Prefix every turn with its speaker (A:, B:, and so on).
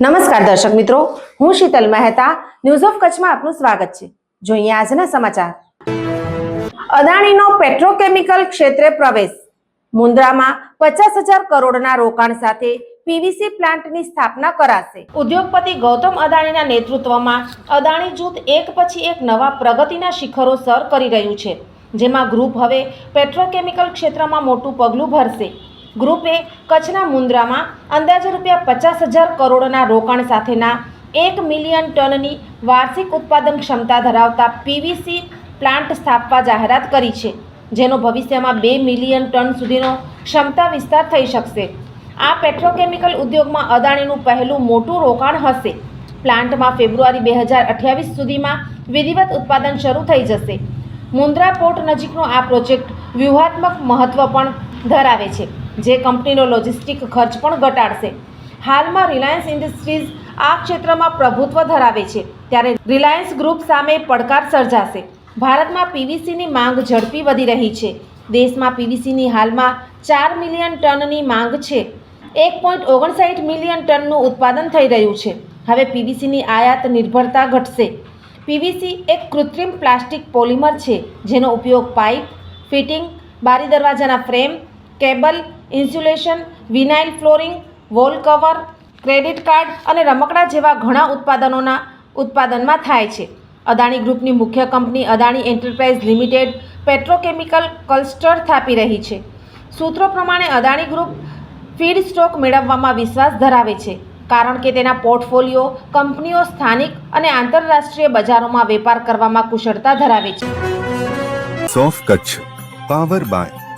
A: નમસ્કાર દર્શક મિત્રો, હું શીતલ મહેતા ન્યૂઝ ઓફ કચ્છમાં આપનું સ્વાગત છે. જોઈએ આજના સમાચાર. અદાણીનો પેટ્રોકેમિકલ ક્ષેત્રે પ્રવેશ. મુન્દ્રામાં પચાસ હજાર કરોડના રોકાણ સાથે પીવીસી પ્લાન્ટની સ્થાપના કરાશે. ઉદ્યોગપતિ ગૌતમ અદાણીના નેતૃત્વમાં અદાણી જૂથ એક પછી એક નવા પ્રગતિના શિખરો સર કરી રહ્યું છે, જેમાં ગ્રુપ હવે પેટ્રોકેમિકલ ક્ષેત્રમાં મોટું પગલું ભરશે. ગ્રુપે કચ્છના મુન્દ્રામાં અંદાજે રૂપિયા પચાસ હજાર કરોડના રોકાણ સાથેના એક મિલિયન ટનની વાર્ષિક ઉત્પાદન ક્ષમતા ધરાવતા પીવીસી પ્લાન્ટ સ્થાપવા જાહેરાત કરી છે, જેનો ભવિષ્યમાં બે મિલિયન ટન સુધીનો ક્ષમતા વિસ્તાર થઈ શકશે. આ પેટ્રોકેમિકલ ઉદ્યોગમાં અદાણીનું પહેલું મોટું રોકાણ હશે. પ્લાન્ટમાં ફેબ્રુઆરી બે હજાર અઠ્યાવીસ સુધીમાં વિધિવત ઉત્પાદન શરૂ થઈ જશે. મુન્દ્રા પોર્ટ નજીકનો આ પ્રોજેક્ટ વ્યૂહાત્મક મહત્વ પણ ધરાવે છે. જે કંપનીનો લોજિસ્ટિક ખર્ચ પણ ઘટાડશે. હાલમાં રિલાયન્સ ઇન્ડસ્ટ્રીઝ આ ક્ષેત્રમાં પ્રભુત્વ ધરાવે છે. ત્યારે રિલાયન્સ ગ્રુપ સામે પડકાર સર્જાશે. ભારતમાં પીવીસીની માંગ ઝડપી વધી રહી છે. દેશમાં પીવીસીની હાલમાં ચાર મિલિયન ટનની માંગ છે. એક પોઈન્ટ ઓગણસાઠ મિલિયન ટનનું ઉત્પાદન થઈ રહ્યું છે. હવે પીવીસીની આયાત નિર્ભરતા ઘટશે. પીવીસી એક કૃત્રિમ પ્લાસ્ટિક પોલિમર છે, જેનો ઉપયોગ પાઇપ, ફિટિંગ, બારી દરવાજાના frame cable, insulation, vinyl flooring, wall cover, credit card અને રમકડા જેવા ઘણા ઉત્પાદનોના ઉત્પાદનમાં થાય છે. અદાણી ગ્રુપની મુખ્ય company Adani enterprise limited petrochemical cluster સ્થાપી રહી છે. સૂત્રો પ્રમાણે અદાણી ગ્રુપ ફીડ સ્ટોક મેળવવામાં વિશ્વાસ ધરાવે છે, કારણ કે તેના પોર્ટફોલિયો, કંપનીઓ સ્થાનિક અને આંતરરાષ્ટ્રીય બજારોમાં વેપાર કરવામાં કુશળતા ધરાવે છે.
B: સોફ Kutch, power by